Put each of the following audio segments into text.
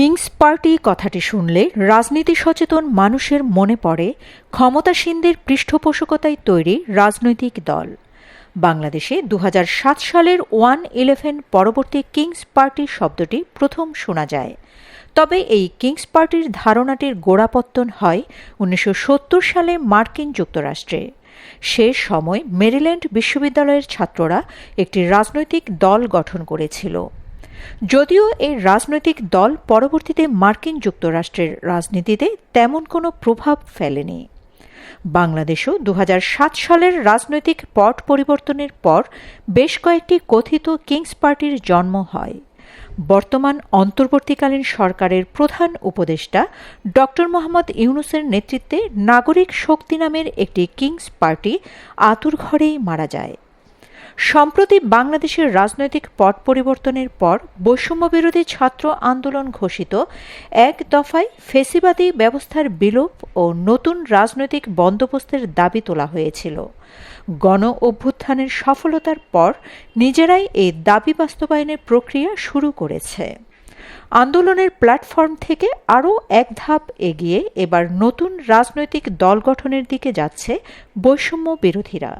Kings party কথাটি শুনলে রাজনীতি সচেতন মানুষের মনে পড়ে ক্ষমতাসীনদের পৃষ্ঠপোষকতায় তৈরি রাজনৈতিক দল। বাংলাদেশে দু হাজার সাত সালের ওয়ান ইলেভেন পরবর্তী কিংস পার্টি শব্দটি প্রথম শোনা যায়। তবে এই কিংস পার্টির ধারণাটির গোড়াপত্তন হয় উনিশশো সত্তর সালে মার্কিন যুক্তরাষ্ট্রে। সে সময় মেরিল্যান্ড বিশ্ববিদ্যালয়ের ছাত্ররা একটি রাজনৈতিক দল গঠন করেছিল। যদিও এই রাজনৈতিক দল পরবর্তীতে মার্কিন যুক্তরাষ্ট্রের রাজনীতিতে তেমন কোনো প্রভাব ফেলেনি। বাংলাদেশও দু হাজার সাত সালের রাজনৈতিক পট পরিবর্তনের পর বেশ কয়েকটি কথিত কিংস পার্টির জন্ম হয়। বর্তমান অন্তর্বর্তীকালীন সরকারের প্রধান উপদেষ্টা ড মোহাম্মদ ইউনুসের নেতৃত্বে নাগরিক শক্তি নামের একটি কিংস পার্টি আতুর ঘরেই মারা যায়। সম্প্রতি বাংলাদেশের রাজনৈতিক পট পরিবর্তনের পর বৈষম্যবিরোধী ছাত্র আন্দোলন ঘোষিত এক দফায় ফেসিবাদী ব্যবস্থার বিলোপ ও নতুন রাজনৈতিক বন্দোবস্তের দাবি তোলা হয়েছিল। গণ অভ্যুত্থানের সফলতার পর নিজেরাই এই দাবি বাস্তবায়নের প্রক্রিয়া শুরু করেছে। আন্দোলনের প্ল্যাটফর্ম থেকে আরও এক ধাপ এগিয়ে এবার নতুন রাজনৈতিক দল গঠনের দিকে যাচ্ছে বৈষম্য বিরোধীরা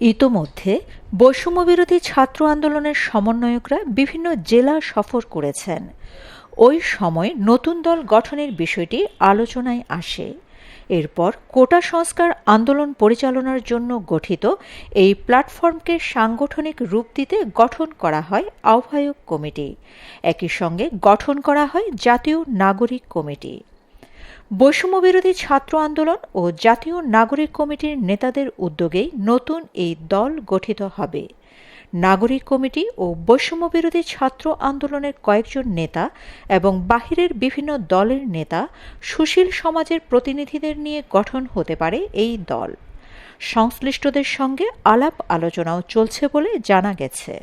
ইতোমধ্যে বৈষম্যবিরোধী ছাত্র আন্দোলনের সমন্বয়করা বিভিন্ন জেলা সফর করেছেন। ওই সময় নতুন দল গঠনের বিষয়টি আলোচনায় আসে। এরপর কোটা সংস্কার আন্দোলন পরিচালনার জন্য গঠিত এই প্ল্যাটফর্মকে সাংগঠনিক রূপ দিতে গঠন করা হয় আহ্বায়ক কমিটি। একই সঙ্গে গঠন করা হয় জাতীয় নাগরিক কমিটি। বৈষম্যবিরোধী ছাত্র আন্দোলন ও জাতীয় নাগরিক কমিটির নেতাদের উদ্যোগেই নতুন এই দল গঠিত হবে। নাগরিক কমিটি ও বৈষম্যবিরোধী ছাত্র আন্দোলনের কয়েকজন নেতা এবং বাহিরের বিভিন্ন দলের নেতা সুশীল সমাজের প্রতিনিধিদের নিয়ে গঠন হতে পারে এই দল। সংশ্লিষ্টদের সঙ্গে আলাপ আলোচনাও চলছে বলে জানা গেছে।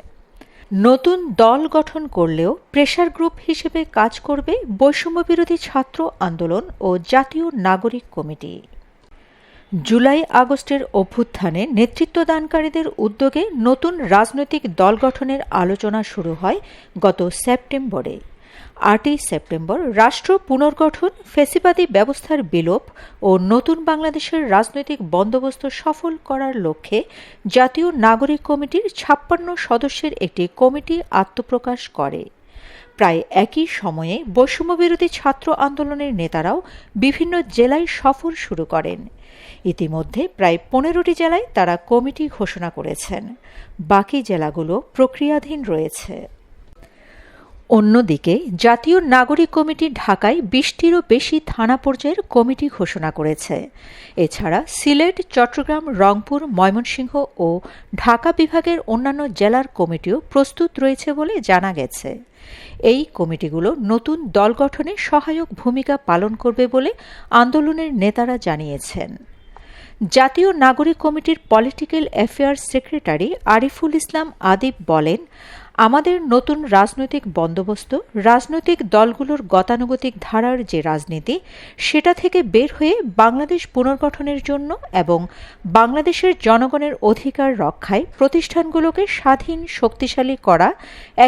নতুন দল গঠন করলেও প্রেশার গ্রুপ হিসেবে কাজ করবে বৈষম্যবিরোধী ছাত্র আন্দোলন ও জাতীয় নাগরিক কমিটি। জুলাই আগস্টের অভ্যুত্থানে নেতৃত্বদানকারীদের উদ্যোগে নতুন রাজনৈতিক দল গঠনের আলোচনা শুরু হয় গত সেপ্টেম্বরে। আটই সেপ্টেম্বর রাষ্ট্র পুনর্গঠন, ফেসিবাদী ব্যবস্থার বিলোপ ও নতুন বাংলাদেশের রাজনৈতিক বন্দোবস্ত সফল করার লক্ষ্যে জাতীয় নাগরিক কমিটির ছাপ্পান্ন সদস্যের একটি কমিটি আত্মপ্রকাশ করে। প্রায় একই সময়ে বৈষম্যবিরোধী ছাত্র আন্দোলনের নেতারাও বিভিন্ন জেলায় সফর শুরু করেন। ইতিমধ্যে প্রায় পনেরোটি জেলায় তারা কমিটি ঘোষণা করেছেন। বাকি জেলাগুলো প্রক্রিয়াধীন রয়েছে। অন্যদিকে, জাতীয় নাগরিক কমিটি ঢাকায় বিশটিরও বেশি থানা পর্যায়ের কমিটি ঘোষণা করেছে। এছাড়া সিলেট, চট্টগ্রাম, রংপুর, ময়মনসিংহ ও ঢাকা বিভাগের অন্যান্য জেলার কমিটিও প্রস্তুত রয়েছে বলে জানা গেছে। এই কমিটিগুলো নতুন দল গঠনে সহায়ক ভূমিকা পালন করবে বলে আন্দোলনের নেতারা জানিয়েছেন। জাতীয় নাগরিক কমিটির political affairs secretary Ariful Islam Adib বলেন আমাদের নতুন রাজনৈতিক বন্দোবস্ত, রাজনৈতিক দলগুলোর গতানুগতিক ধারার যে রাজনীতি, সেটা থেকে বের হয়ে বাংলাদেশ পুনর্গঠনের জন্য এবং বাংলাদেশের জনগণের অধিকার রক্ষায় প্রতিষ্ঠানগুলোকে স্বাধীন, শক্তিশালী করা,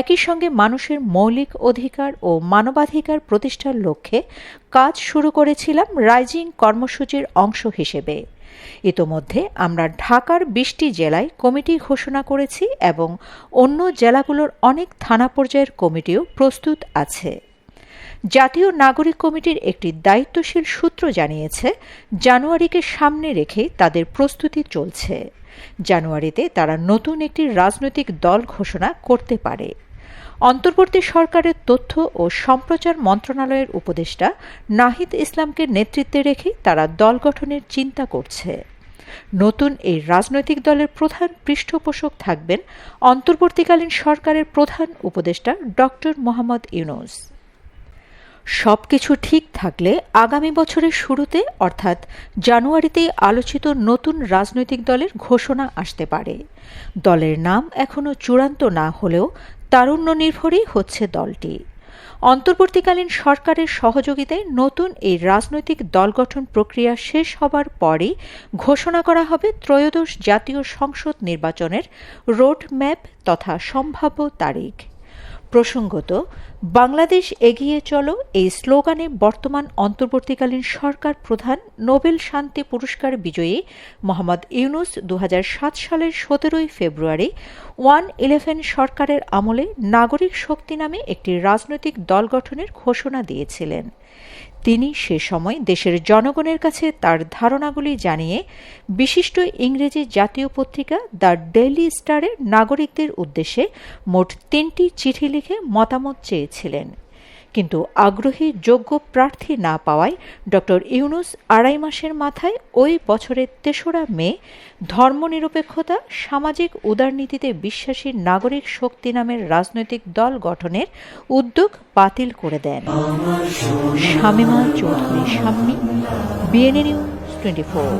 একই সঙ্গে মানুষের মৌলিক অধিকার ও মানবাধিকার প্রতিষ্ঠার লক্ষ্যে কাজ শুরু করেছিলাম রাইজিং কর্মসূচির অংশ হিসেবে। ইতোমধ্যে আমরা ঢাকার বিশটি জেলায় কমিটি ঘোষণা করেছি এবং অন্য জেলাগুলোর অনেক থানা পর্যায়ের কমিটিও প্রস্তুত আছে। জাতীয় নাগরিক কমিটির একটি দায়িত্বশীল সূত্র জানিয়েছে, জানুয়ারিকে সামনে রেখে তাদের প্রস্তুতি চলছে। জানুয়ারিতে তারা নতুন একটি রাজনৈতিক দল ঘোষণা করতে পারে। অন্তর্বর্তী সরকারের তথ্য ও সম্প্রচার মন্ত্রণালয়ের উপদেষ্টা নাহিদ ইসলামকে নেতৃত্বে রেখে তারা দল গঠনের চিন্তা করছে। নতুন এই রাজনৈতিক দলের প্রধান পৃষ্ঠপোষক থাকবেন অন্তর্বর্তীকালীন সরকারের প্রধান উপদেষ্টা ডক্টর মোহাম্মদ ইউনুস। সবকিছু ঠিক থাকলে আগামী বছরের শুরুতে, অর্থাৎ জানুয়ারিতেই আলোচিত নতুন রাজনৈতিক দলের ঘোষণা আসতে পারে। দলের নাম এখনও চূড়ান্ত না হলেও তারুণ্য নির্ভরই হচ্ছে দলটি। অন্তর্বর্তীকালীন সরকারের সহযোগিতায় নতুন এই রাজনৈতিক দল গঠন প্রক্রিয়া শেষ হবার পরই ঘোষণা করা হবে ত্রয়োদশ জাতীয় সংসদ নির্বাচনের রোড ম্যাপ তথা সম্ভাব্য তারিখ। প্রসঙ্গত, বাংলাদেশ এগিয়ে চলো এই স্লোগানে বর্তমান অন্তর্বর্তীকালীন সরকার প্রধান নোবেল শান্তি পুরস্কার বিজয়ী মোহাম্মদ ইউনুস দু হাজার সাত সালের সতেরোই ফেব্রুয়ারি ওয়ান ইলেভেন সরকারের আমলে নাগরিক শক্তি নামে একটি রাজনৈতিক দল গঠনের ঘোষণা দিয়েছিলেন। তিনি সে সময় দেশের জনগণের কাছে তার ধারণাগুলি জানিয়ে বিশিষ্ট ইংরেজি জাতীয় পত্রিকা দ্য ডেইলি স্টারের নাগরিকদের উদ্দেশ্যে মোট তিনটি চিঠি লিখে মতামত চেয়েছিলেন। কিন্তু আগ্রহী যোগ্য প্রার্থী না পাওয়ায় ড ইউনুস আড়াই মাসের মাথায় ওই বছরের তেসরা মে ধর্মনিরপেক্ষতা, সামাজিক উদারনীতিতে বিশ্বাসী নাগরিক শক্তি নামের রাজনৈতিক দল গঠনের উদ্যোগ বাতিল করে দেন। Shamima Chowdhury Shammi BNA news twenty four.